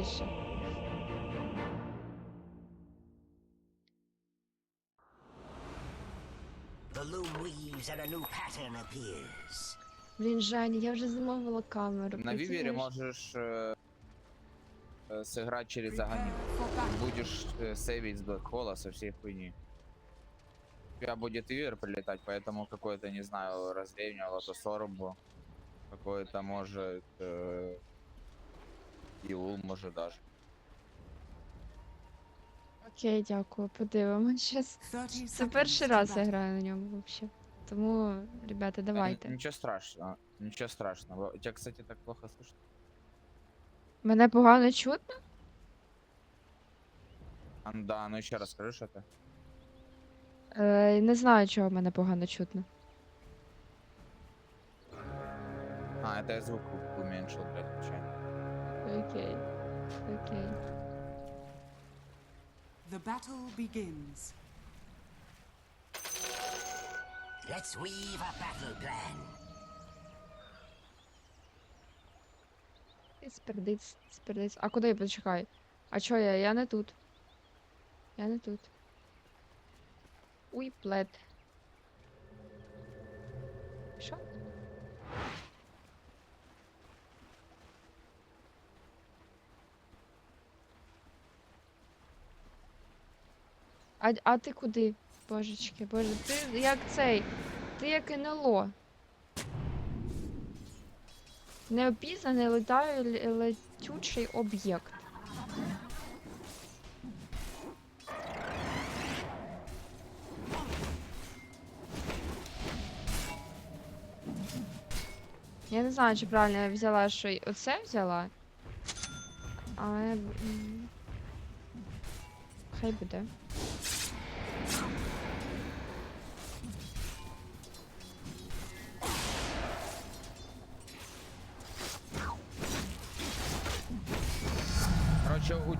тише. The loom weaves and a new pattern appears. Блін, Женя, я вже замовила камеру. На Вивере представляєш? можешь э, э, сыграть через огонь. Будешь э, сейвить с Блэкхола со всей хуйни. У тебя будет Вивер прилетать, поэтому какой-то, не знаю, развеяние, лотосорбу. Какой-то, может, э, Иул, может, даже. Окей, дякую, подивимось щас. Це перший раз я граю на ньому взагалі. Тому, ребята, Э, н- давайте. Ничего страшного, ничего страшного. Тебя, кстати, так плохо слышно. Мене погано чутно? А, да, ну еще раз скажи, что это. Е, не знаю, чого мене погано чутно. А, это я звук у- уменьшил для отвечания. Окей. Окей. The battle begins. Let's weave a battle plan. Спердиць, спердиць. А куди я почекай? А чо я? Я не тут. Я не тут. Уй, плед. Що? А, а ти куди? Божечки, боже, ти як цей. Ти як НЛО. Неопізнаний летає летючий об'єкт. Я не знаю, чи правильно я взяла, що й оце взяла. Але. Хай буде.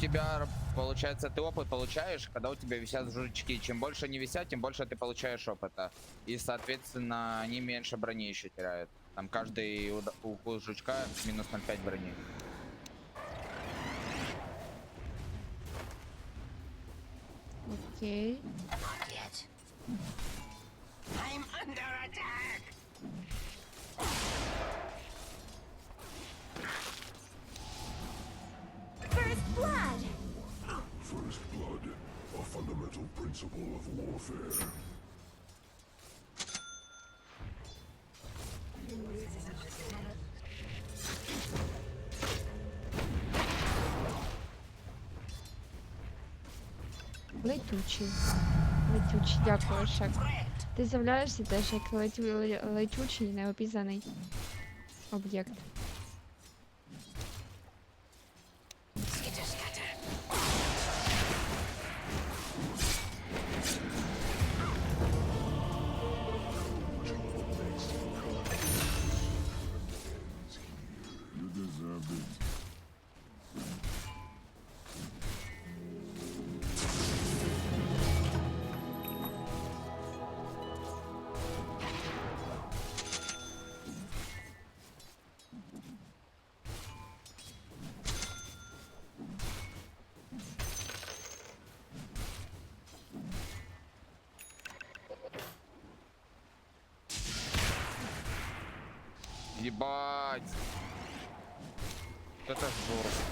Тебя, получается, ты опыт получаешь, когда у тебя висят жучки. Чем больше они висят, тем больше ты получаешь опыта. И, соответственно, они меньше брони еще теряют. Там каждый уда- укус жучка минус 0,5 брони. Окей. Yet. I'm under attack. Летючий. Летючий, дякую, Шек. Ти з'являєшся теж як летю... ле- летючий, неопізнаний об'єкт. Ебать! Это Это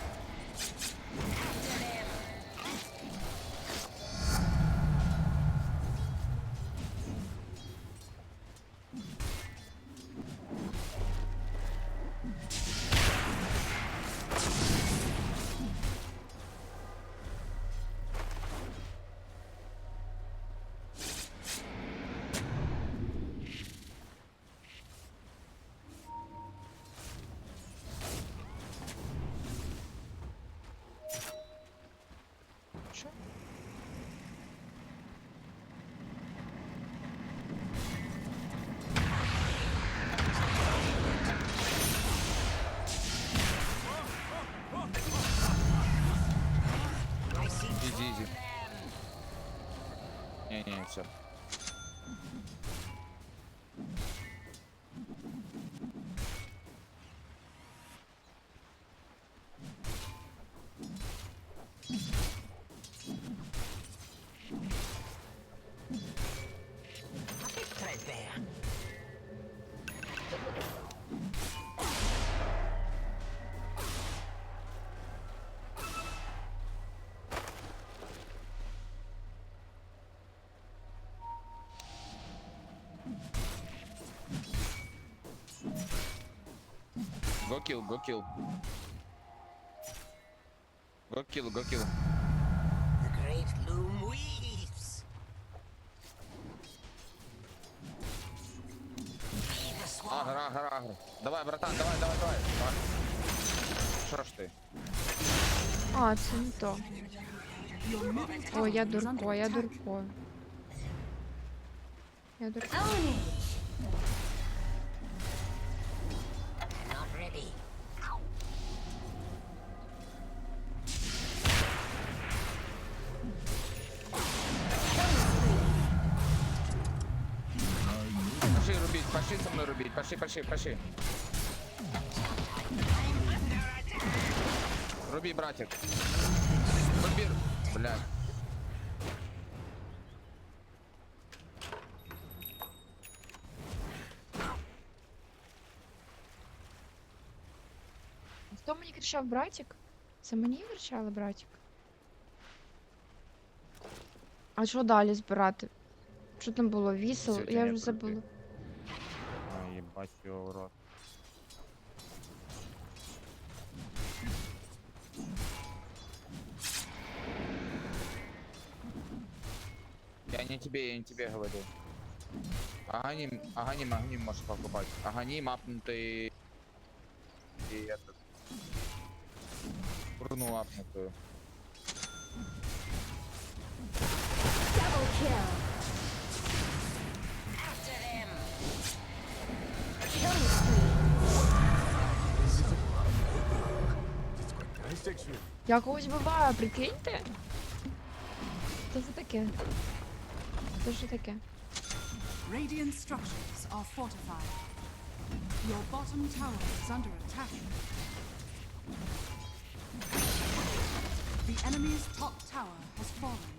Nie, nie, nie. Go kill, go kill. Go kill, go kill. The great loom weaves. Агр, агр, агр. Давай, братан, давай, давай, давай. Що ж ти? А, це не то. Ой, я дурко, я дурко. Я дурко. Пошли, пошли. Руби, братик. Руби, блядь. Хто мені кричав братик? Це мені кричали братик? А що далі збирати? Що там було? Вісел? Я вже забула. Ой, ебать его в рот. Я не тебе, я не тебе говорю. Аганим, аганим, аганим можешь покупать. Аганим, апнутый и этот. Руну апнутую. Я когось вбиваю, прикиньте? Що це таке? Це що таке? Radiant structures are fortified. Your bottom tower is under attack. The enemy's top tower has fallen.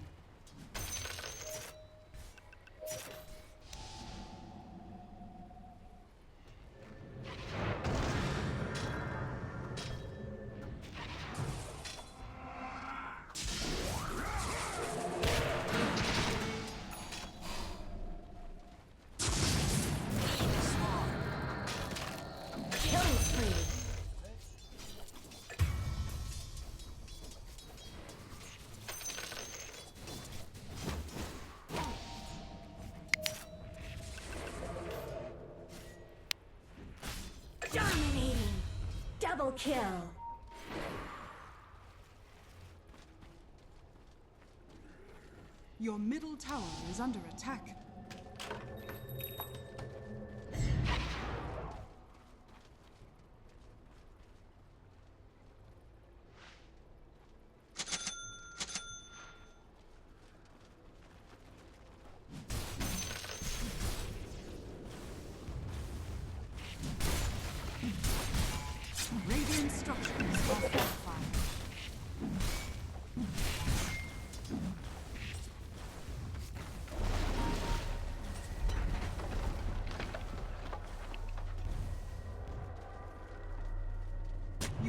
Double kill! Your middle tower is under attack.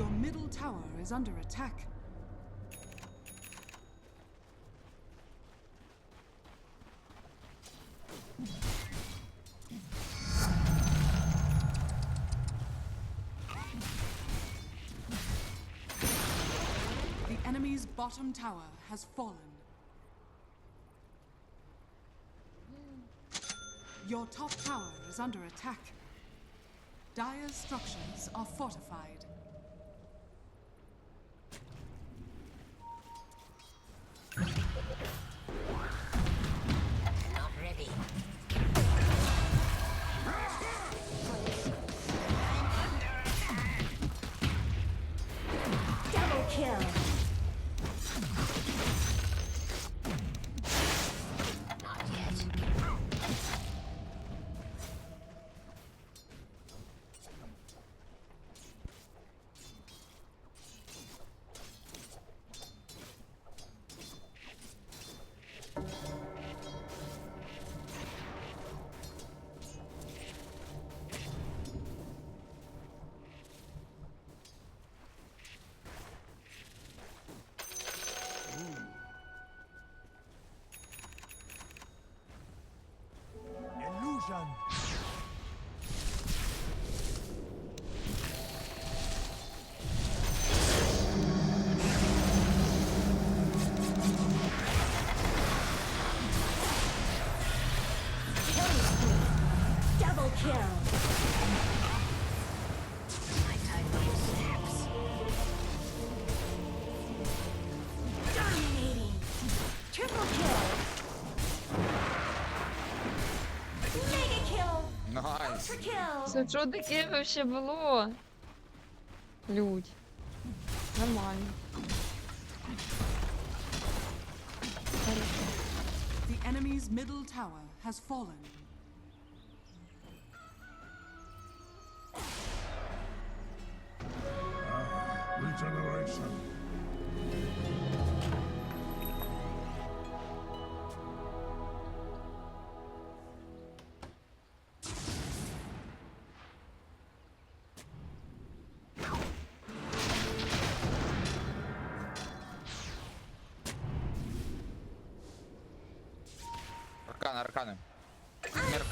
Your middle tower is under attack. The enemy's bottom tower has fallen. Your top tower is under attack. Dire's structures are fortified. Найс. Це що таке вообще було? Людь. Нормально. The enemy's middle tower has fallen. конечно. Арканы, арканы. Мер...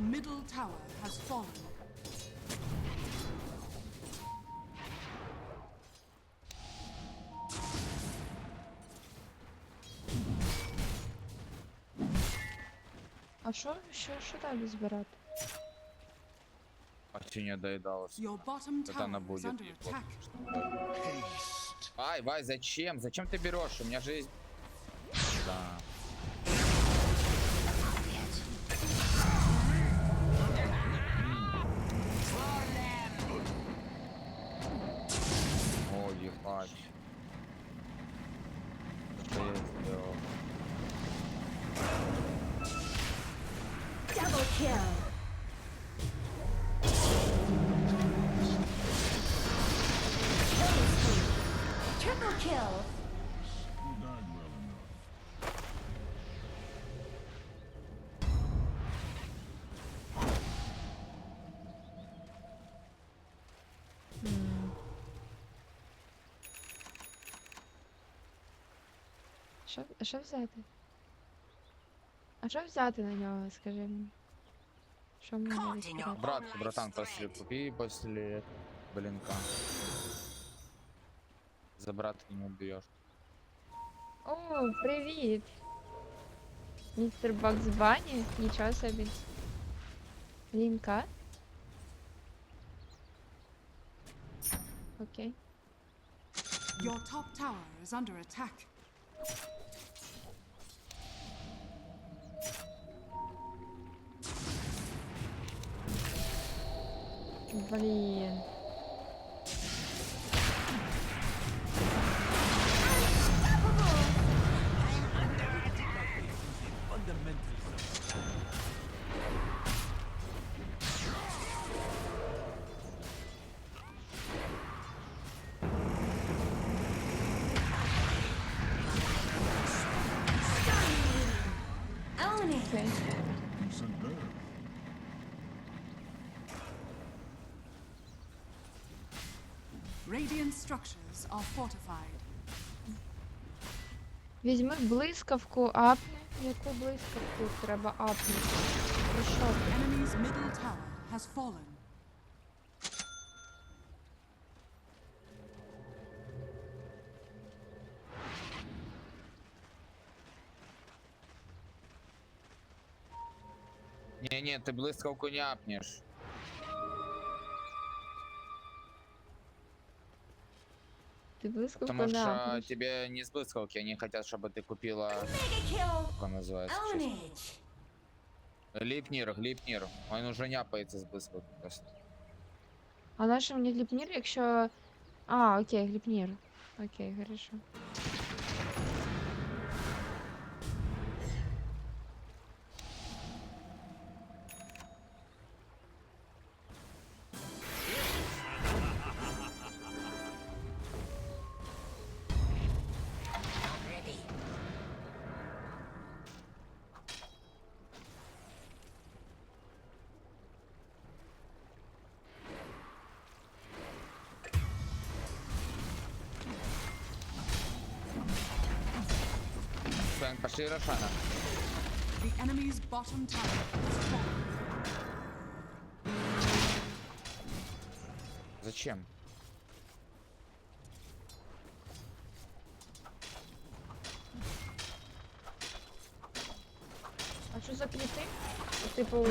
middle tower has fallen. А що, що, що далі збирати? Почти не доедалось. Your bottom она tower is будет. under attack. что. Ай, Вай, зачем? Зачем ты берешь? У меня жизнь. Да. Що, що взяти? А що взяти на нього, скажи мені? Що мені Caught in відкривати? your Брат, online братан, после thread. купи после блинка. За брата не убьешь. О, привіт! Містер Бакс Бані? Нічого собі. Лінка? Окей. Your top tower is under attack. Блін. Own Radiant structures are fortified. Візьми блискавку, апни. Яку блискавку треба апнути? Про що ти? Enemy's middle tower has fallen. Не-не, ты блысковку не апнешь. Ти блискавку Потому не что апнеш. тебе не с блысковки, они хотят, чтобы ты купила, Mega kill. как он называется, Own сейчас. it. Липнир, Глипнир. Он уже няпается с блысковки просто. А на що мені гліпнір, якщо А, окей, Гліпнір. Окей, хорошо. Фрэнк, пошли Рошана. The enemy's bottom tower has fallen. Зачем? А що за кліти? Типу.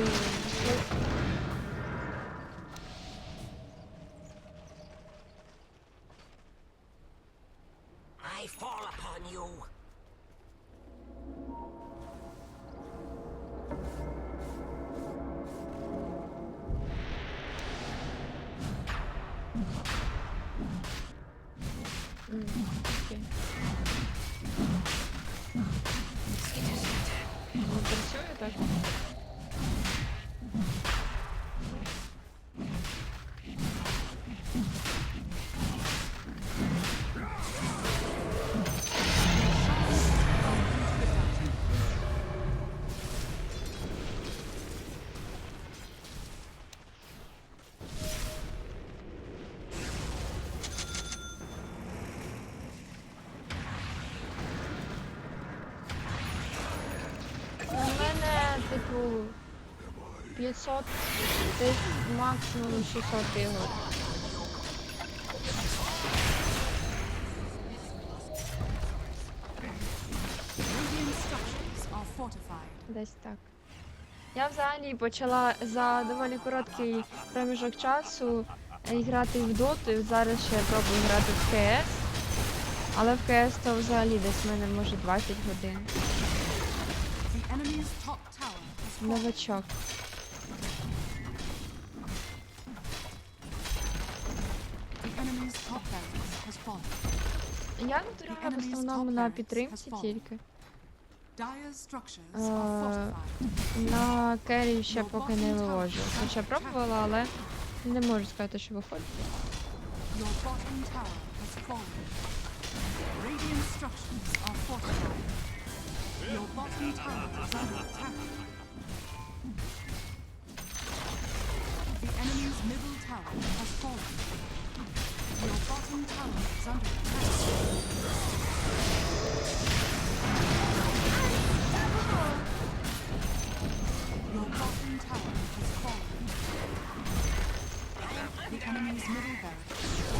типу, 500, десь максимум 600 ігор. Десь так. Я взагалі почала за доволі короткий проміжок часу е, грати в доту, зараз ще пробую грати в КС. Але в КС то взагалі десь в мене може 20 годин. Новачок. Я граю в основному на підтримці тільки. Uh. На керрі ще поки не вивожу. Хоча пробувала, але не можу сказати, що виходить. Your Your bottom tower is under attack. The enemy's middle tower has fallen. Your bottom tower is under attack. Your bottom tower has fallen. The enemy's middle barracks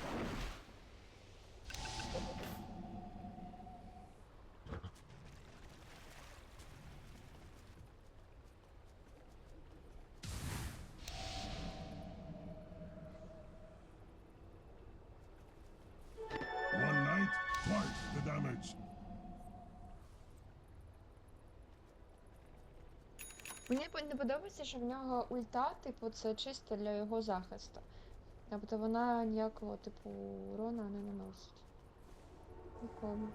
Мені не подобається, що в нього ульта, типу, це чисто для його захисту. Тобто вона ніякого, типу, урона не наносить. Нікому.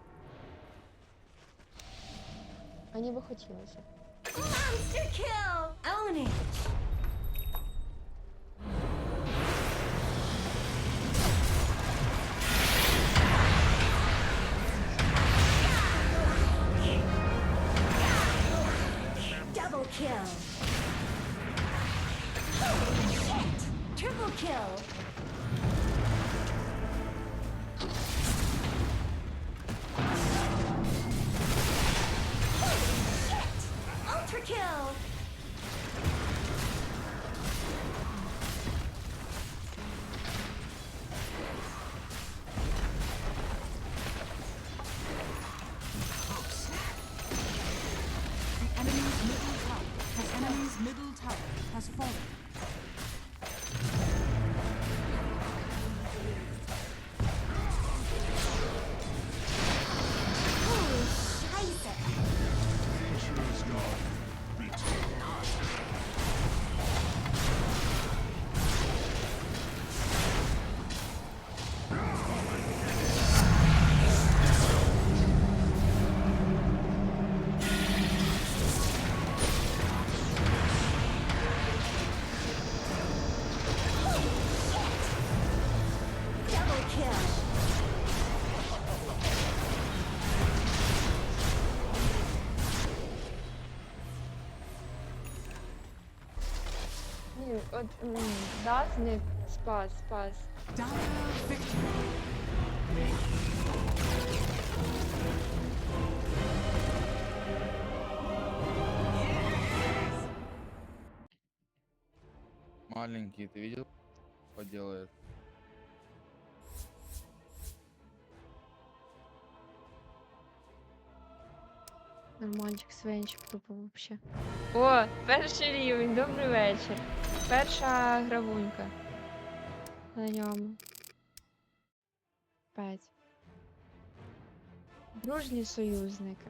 А ніби хотілося. Monster kill. Own it. Kill. Triple kill. От да, зник, спас, спас. Маленький, ты видел? Что Нормальчик, свинчик тупо вообще. О, перший рівень, добрий вечір. Перша гравунька. На ньому. П'ять. Дружні союзники.